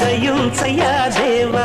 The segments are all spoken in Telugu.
దయించయా దేవా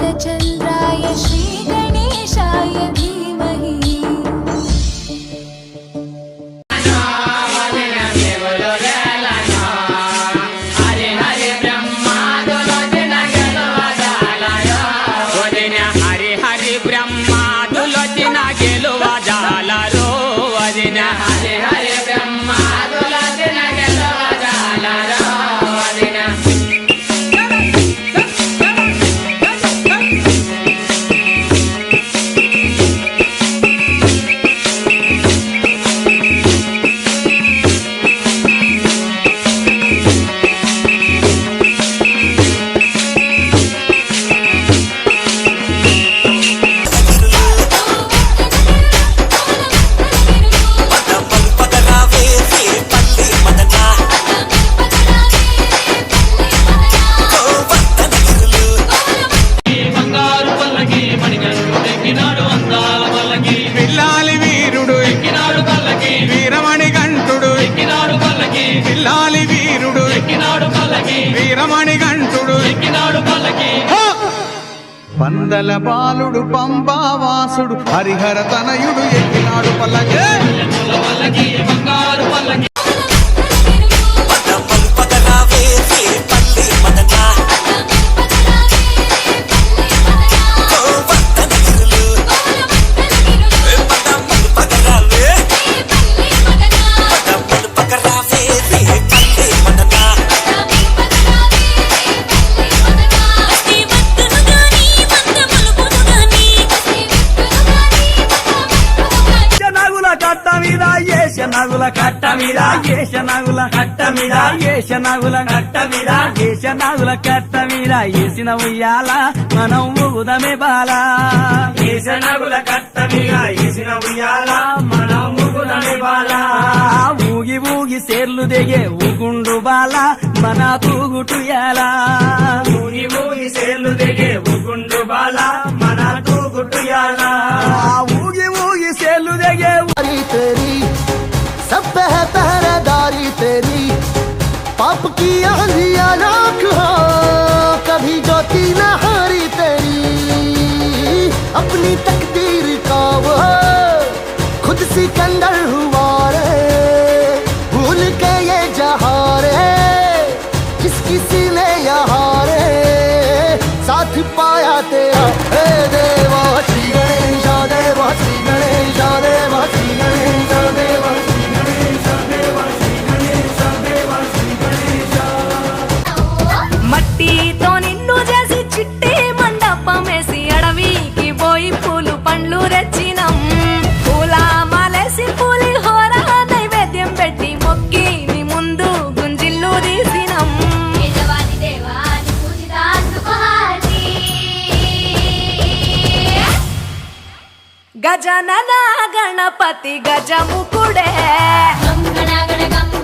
పందల బాలుడు పంబావాసుడు హరిహర తనయుడు ఎక్కినాడు పల్లకే. మీద ఏష నగుల కట్ట మీద ఏష నగుల కట్ట మీద ఏసిన ఉయ్యాల మనం ఊగుదమే బాల. ఏష నగుల కట్ట మీద ఏసిన ఉయ్యాల మనం ఊగుదమే బాల. ఊగి ఊగి సేర్లు దిగే ఊగుండు బాల మన తూగుటుయాల ఊగి ఊగి సేర్లు దిగే ఊగుండు బాల की आंधिया राख हो, कभी ज्योति न हारी तेरी। अपनी तकदीर का वो खुद सिकंदर हुआ గజనన గణపతి గజముకుడే. గంగణ గణ గంగ